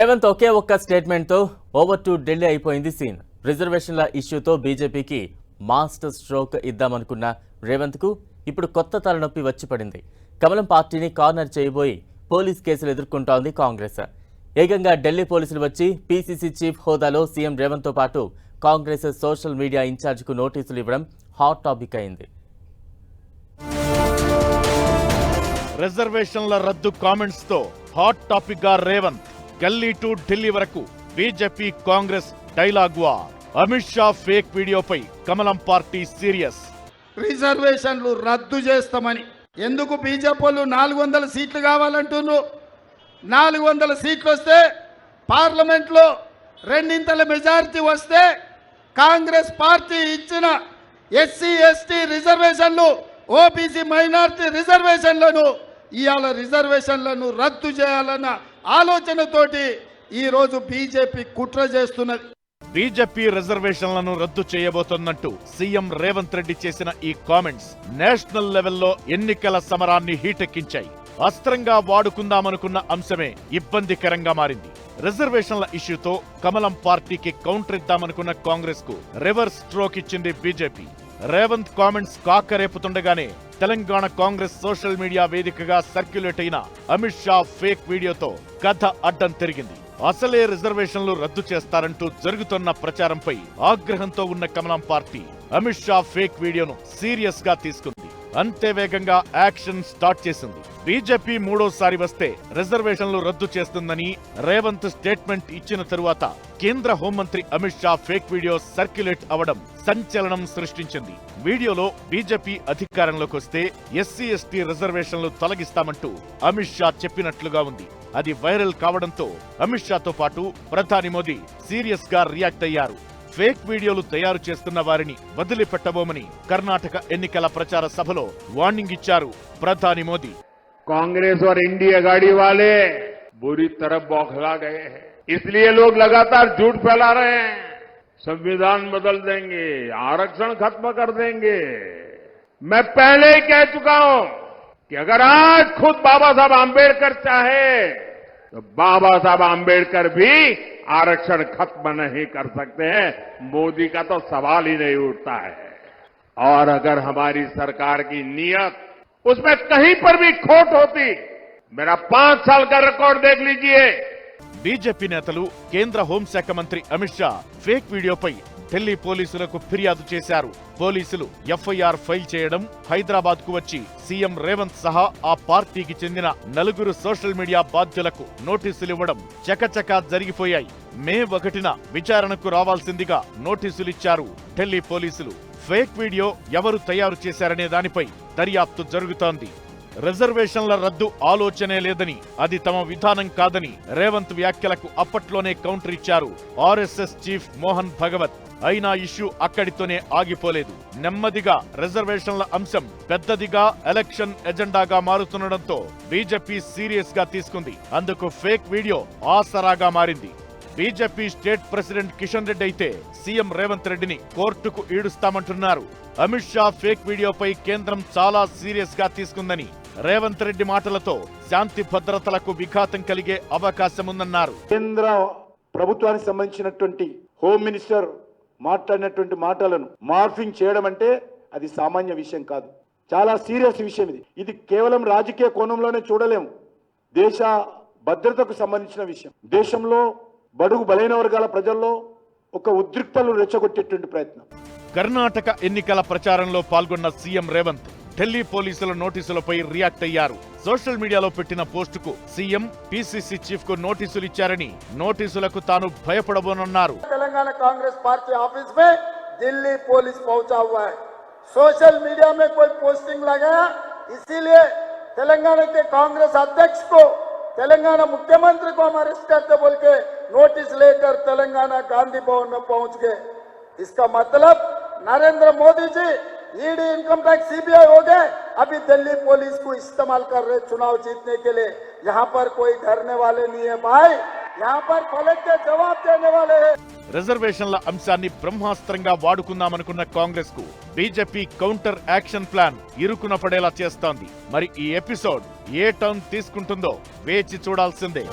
రేవంత్ ఒకే ఒక్క స్టేట్మెంట్తో over to Delhi అయిపోయింది scene. రిజర్వేషన్ల ఇష్యూతో బీజేపీకి మాస్టర్ స్ట్రోక్ ఇద్దామనుకున్న రేవంత్కు ఇప్పుడు కొత్త తలనొప్పి వచ్చి పడింది. కమలం పార్టీని కార్నర్ చేయబోయి పోలీస్ కేసులు ఎదుర్కొంటోంది కాంగ్రెస్. ఏకంగా ఢిల్లీ పోలీసులు వచ్చి పీసీసీ చీఫ్ హోదాలో సీఎం రేవంత్తో పాటు కాంగ్రెస్ సోషల్ మీడియా ఇన్ఛార్జ్కు నోటీసులు ఇవ్వడం హాట్ టాపిక్ అయింది. రిజర్వేషన్ల రద్దు కామెంట్స్తో హాట్ టాపిక్గా రేవంత్. గల్లీ టు ఢిల్లీ వరకు BJP Congress dialogue war. Amit Shah fake వీడియోపై కమలం పార్టీ సీరియస్. రిజర్వేషన్లు రద్దు చేస్తామని. ఎందుకు బీజేపీ వాళ్ళు నాలుగు వందల సీట్లు కావాలంటున్నారు? నాలుగు వందల సీట్లు వస్తే పార్లమెంట్లో రెండింతల మెజారిటీ వస్తే కాంగ్రెస్ పార్టీ ఇచ్చిన ఎస్సీ ఎస్టీ రిజర్వేషన్లు ఓబీసీ మైనార్టీ రిజర్వేషన్లను ఇవాళ రిజర్వేషన్లను రద్దు చేయాలన్న ఆలోచనతోటి ఈరోజు బీజేపీ కుట్ర చేస్తున్నది బీజేపీ రిజర్వేషన్లను రద్దు చేయబోతోన్నట్టు సీఎం రేవంత్ రెడ్డి చేసిన ఈ కామెంట్స్ నేషనల్ లెవెల్లో ఎన్నికల సమరాన్ని హీటెక్కించాయి. అస్త్రంగా వాడుకుందామనుకున్న అంశమే ఇబ్బందికరంగా మారింది. రిజర్వేషన్ల ఇష్యూతో కమలం పార్టీకి కౌంటర్ ఇద్దామనుకున్న కాంగ్రెస్కు రివర్స్ స్ట్రోక్ ఇచ్చింది బీజేపీ. రేవంత్ కామెంట్స్ కాకరేపుతుండగానే తెలంగాణ కాంగ్రెస్ సోషల్ మీడియా వేదికగా సర్క్యులేట్ అయిన అమిత్ షా ఫేక్ వీడియోతో కథ అడ్డం తిరిగింది. అసలే రిజర్వేషన్లు రద్దు చేస్తారంటూ జరుగుతున్న ప్రచారంపై ఆగ్రహంతో ఉన్న కమలం పార్టీ అమిత్ షా ఫేక్ వీడియోను సీరియస్గా తీసుకుంది. అంతే వేగంగా యాక్షన్ స్టార్ట్ చేసింది. బీజేపీ మూడోసారి వస్తే రిజర్వేషన్లు రద్దు చేస్తుందని రేవంత్ స్టేట్మెంట్ ఇచ్చిన తరువాత కేంద్ర హోంమంత్రి Amit Shah fake video circulate అవడం సంచలనం సృష్టించింది. వీడియోలో బీజేపీ అధికారంలోకి వస్తే ఎస్సీ ఎస్టీ రిజర్వేషన్లు తొలగిస్తామంటూ అమిత్ షా చెప్పినట్లుగా ఉంది. అది వైరల్ కావడంతో అమిత్ షాతో పాటు ప్రధాని మోదీ సీరియస్గా రియాక్ట్ అయ్యారు. ఫేక్ వీడియోలు తయారు చేస్తున్న వారిని వదిలిపెట్టబోమని కర్ణాటక ఎన్నికల ప్రచార సభలో వార్నింగ్ ఇచ్చారు ప్రధాని మోదీ कांग्रेस और इंडिया गाड़ी वाले बुरी तरह बौखला गए हैं इसलिए लोग लगातार झूठ फैला रहे हैं संविधान बदल देंगे आरक्षण खत्म कर देंगे मैं पहले ही कह चुका हूं कि अगर आज खुद बाबा साहब आम्बेडकर चाहे तो बाबा साहब आम्बेडकर भी आरक्षण खत्म नहीं कर सकते हैं मोदी का तो सवाल ही नहीं उठता है और अगर हमारी सरकार की नीयत उसमें कहीं पर भी खोट होती मेरा पांच साल का रिकॉर्ड देख लीजिए బీజేపీ నేతలు కేంద్ర హోంశాఖ మంత్రి అమిత్ షా ఫేక్ వీడియోపై ఢిల్లీ పోలీసులకు ఫిర్యాదు చేశారు. పోలీసులు ఎఫ్ఐఆర్ ఫైల్ చేయడం హైదరాబాద్కు వచ్చి సీఎం రేవంత్ సహా ఆ పార్టీకి చెందిన నలుగురు సోషల్ మీడియా బాధ్యులకు నోటీసులు ఇవ్వడం చకచకా జరిగిపోయాయి. మే ఒకటిన విచారణకు రావాల్సిందిగా నోటీసులిచ్చారు ఢిల్లీ పోలీసులు ఫేక్ వీడియో ఎవరు తయారు చేశారనే దానిపై దర్యాప్తు జరుగుతోంది. రిజర్వేషన్ల రద్దు ఆలోచనే లేదని అది తమ విధానం కాదని రేవంత్ వ్యాఖ్యలకు అప్పట్లోనే కౌంటర్ ఇచ్చారు ఆర్ఎస్ఎస్ చీఫ్ మోహన్ భగవత్. అయినా ఇష్యూ అక్కడితోనే ఆగిపోలేదు. నెమ్మదిగా రిజర్వేషన్ల అంశం పెద్దదిగా ఎలక్షన్ ఎజెండాగా మారుతుండటంతో బీజేపీ సీరియస్గా తీసుకుంది. అందుకు ఫేక్ వీడియో ఆసరాగా మారింది. BJP state president Kishan Reddy అయితే సీఎం రేవంత్ రెడ్డిని కోర్టుకు ఈడుస్తామంటున్నారు. అమిత్ షా ఫేక్ వీడియోపై కేంద్రం చాలా సీరియస్గా తీసుకుందని రేవంత్ రెడ్డి మాటలతో శాంతి భద్రతలకు విఘాతం కలిగే అవకాశముందన్నారు. కేంద్ర ప్రభుత్వానికి సంబంధించినటువంటి హోమ్ మినిస్టర్ మాట్లాడినటువంటి మాటలను మార్ఫింగ్ చేయడం అంటే అది సామాన్య విషయం కాదు. చాలా సీరియస్ విషయం ఇది. ఇది కేవలం రాజకీయ కోణంలోనే చూడలేము. దేశ భద్రతకు సంబంధించిన విషయం. దేశంలో బడుగు బలైన వర్గాల ప్రజల్లో ఒక ఉద్రిక్తలు రెచ్చగొట్టేటువంటి ప్రయత్నం. కర్ణాటక ఎన్నికల ప్రచారంలో పాల్గొన్న సీఎం రేవంత్ ఢిల్లీ పోలీసుల నోటీసులపై రియాక్ట్ అయ్యారు సోషల్ మీడియాలో పెట్టిన పోస్టుకు సీఎం పీసీసీ చీఫ్ కు నోటీసులు ఇచ్చారని నోటీసులకు తాను భయపడబోనన్నారు तेलंगाना कांग्रेस पार्टी ऑफिस में दिल्ली पुलिस पहुंचा हुआ है सोशल मीडिया में कोई पोस्टिंग लगाया इसीलिए तेलंगाना के कांग्रेस अध्यक्ष को तेलंगाना मुख्यमंत्री को हम अरेस्ट करते बोल के नोटिस लेकर तेलंगाना गांधी भवन में पहुंच गए इसका मतलब Narendra Modi ji ED income tax CBI हो गए अभी दिल्ली पुलिस को इस्तेमाल कर रहे चुनाव जीतने के लिए यहाँ पर कोई डरने वाले नहीं है भाई यहाँ पर फलक के जवाब देने वाले हैं రిజర్వేషన్ల అంశాన్ని బ్రహ్మాస్త్రంగా వాడుకుందామనుకున్న కాంగ్రెస్ కు బీజేపీ కౌంటర్ యాక్షన్ ప్లాన్ ఇరుకున పడేలా చేస్తోంది మరి ఈ ఎపిసోడ్ ఏ టర్న్ తీసుకుంటుందో వేచి చూడాల్సిందే